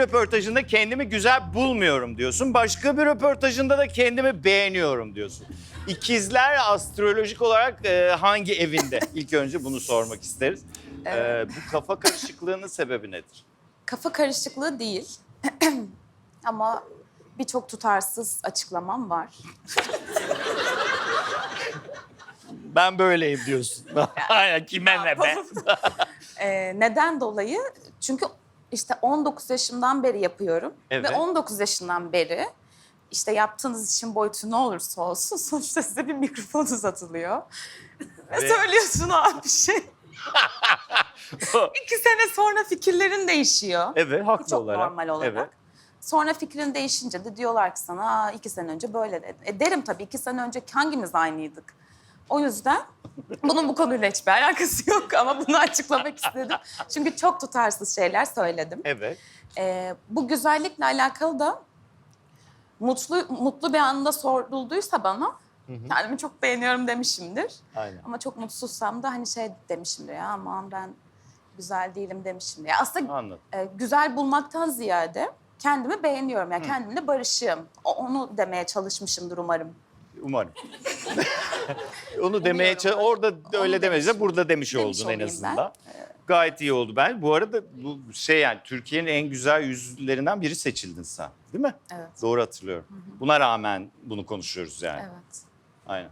röportajında kendimi güzel bulmuyorum diyorsun. Başka bir röportajında da kendimi beğeniyorum diyorsun. İkizler astrolojik olarak e, hangi evinde? İlk önce bunu sormak isteriz. E, bu kafa karışıklığının sebebi nedir? Kafa karışıklığı değil. Ama birçok tutarsız açıklamam var. Ben böyleyim diyorsun. Kime ne be? Ee, neden dolayı? Çünkü işte 19 yaşımdan beri yapıyorum. Evet. Ve 19 yaşından beri işte yaptığınız işin boyutu ne olursa olsun sonuçta size bir mikrofon uzatılıyor. Ve, söylüyorsun abi bir şey. İki sene sonra fikirlerin değişiyor. evet haklı Çok olarak. normal olarak. Evet. Sonra fikrin değişince de diyorlar ki sana "Aa, iki sene önce böyle dedin. E derim tabii iki sene önce hangimiz aynıydık? O yüzden bunun bu konuyla hiçbir alakası yok ama bunu açıklamak istedim. Çünkü çok tutarsız şeyler söyledim. Evet. Ee, bu güzellikle alakalı da mutlu mutlu bir anda sorulduysa bana kendimi çok beğeniyorum demişimdir. Aynen. Ama çok mutsuzsam da hani şey demişimdir ya aman ben güzel değilim demişimdir. Ya aslında Anladım. e, güzel bulmaktan ziyade kendimi beğeniyorum. Yani kendimle barışığım. O- Onu demeye çalışmışımdır umarım. Umarım. Onu demeye çalış- orada öyle demeyeceğim. demişim. Burada demiş, Demiş oldun en olayım ben. azından. Gayet iyi oldu ben. Bu arada bu şey yani Türkiye'nin en güzel yüzlerinden biri seçildin sen. Değil mi? Evet. Doğru hatırlıyorum. Buna rağmen bunu konuşuyoruz yani. Evet. Aynen.